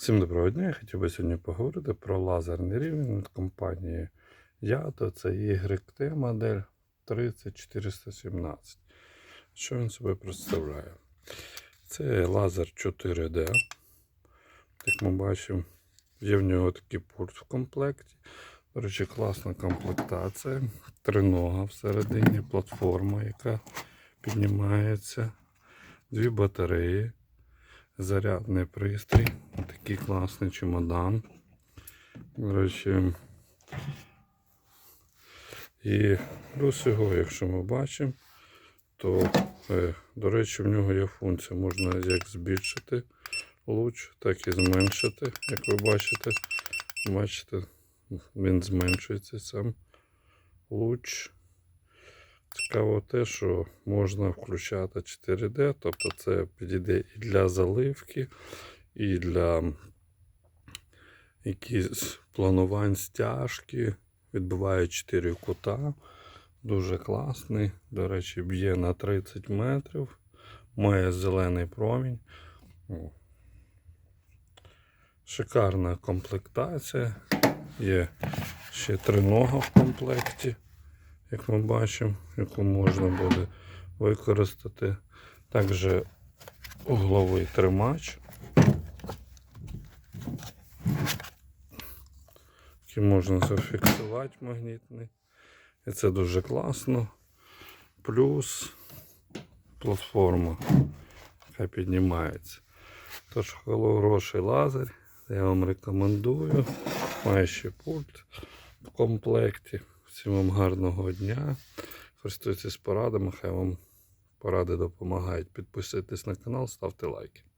Всім доброго дня. Я хотів би сьогодні поговорити про лазерний рівень від компанії Yato. Це YT модель 30417. Що він себе представляє? Це лазер 4D. Як ми бачимо, є в нього такий пульт в комплекті. До речі, класна комплектація. Тринога всередині, платформа, яка піднімається, дві батареї зарядний пристрій. Такий класний чемодан. До речі, і плюс його, якщо ми бачимо, то, е, до речі, в нього є функція. Можна як збільшити луч, так і зменшити. Як ви бачите, бачите, він зменшується сам луч. Цікаво те, що можна включати 4D, тобто це підійде і для заливки, і для якісь планувань стяжки. Відбиває 4 кута. Дуже класний. До речі, б'є на 30 метрів. Має зелений промінь. Шикарна комплектація. Є ще тринога в комплекті як ми бачимо, яку можна буде використати. Також угловий тримач, який можна зафіксувати магнітний. І це дуже класно. Плюс платформа, яка піднімається. Тож хороший лазер. Я вам рекомендую. Має ще пульт в комплекті. Всім вам гарного дня. Користуйтесь порадами, хай вам поради допомагають. Підписуйтесь на канал, ставте лайки.